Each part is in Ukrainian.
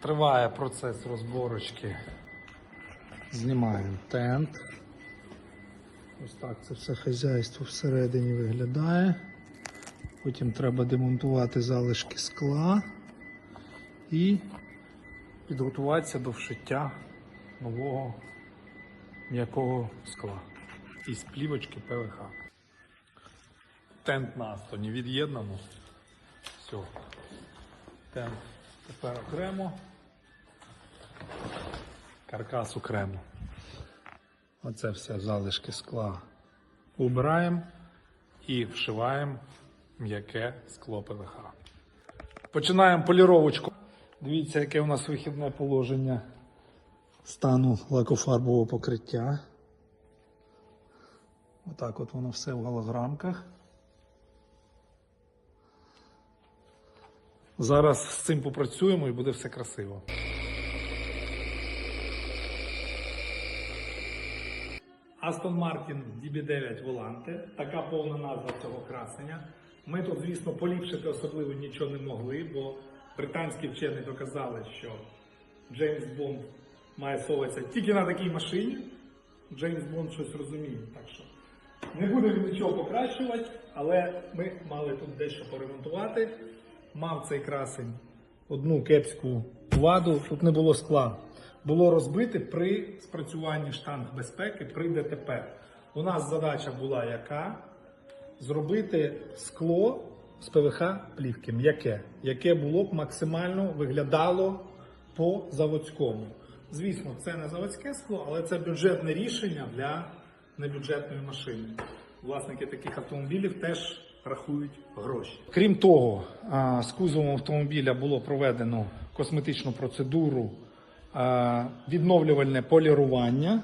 Триває процес розборочки. Знімаємо тент. Ось так це все хазяйство всередині виглядає. Потім треба демонтувати залишки скла і підготуватися до вшиття нового м'якого скла із плівочки ПВХ. Тент на Астоні від'єднано. Все. Тент тепер окремо. Каркас окремо. Оце все залишки скла убираємо і вшиваємо м'яке скло ПВХ. Починаємо поліровочку. Дивіться, яке у нас вихідне положення стану лакофарбового покриття. Отак от воно все в голограмках. Зараз з цим попрацюємо і буде все красиво. Aston Martin DB9 Volante, така повна назва цього красення. Ми тут, звісно, поліпшити особливо нічого не могли, бо британські вчені доказали, що Джеймс Бонд має соватися тільки на такій машині. Джеймс Бонд щось розуміє. Так що не будемо нічого покращувати, але ми мали тут дещо поремонтувати. Мав цей красень одну кепську ваду, тут не було скла. Було розбите при спрацюванні штанг безпеки при ДТП. У нас задача була яка? Зробити скло з ПВХ плівки, м'яке, яке було б максимально виглядало по заводському. Звісно, це не заводське скло, але це бюджетне рішення для небюджетної машини. Власники таких автомобілів теж рахують гроші. Крім того, з кузовом автомобіля було проведено косметичну процедуру відновлювальне полірування.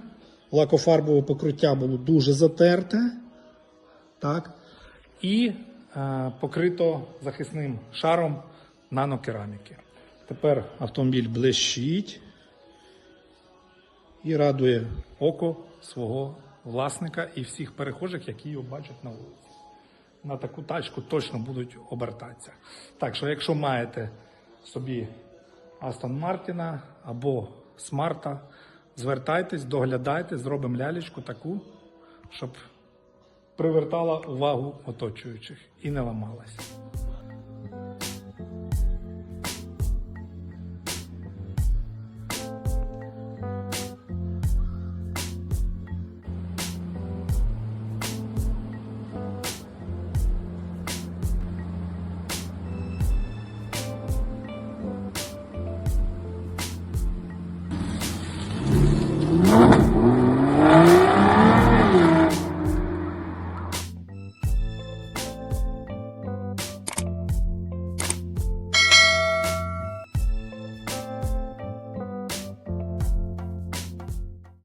Лакофарбове покриття було дуже затерте. Так? І покрито захисним шаром нанокераміки. Тепер автомобіль блищить і радує око свого власника і всіх перехожих, які його бачать на вулиці. На таку тачку точно будуть обертатися. Так що, якщо маєте собі Астон Мартіна або Смарта, звертайтесь, доглядайте, зробимо лялечку таку, щоб привертала увагу оточуючих і не ламалась.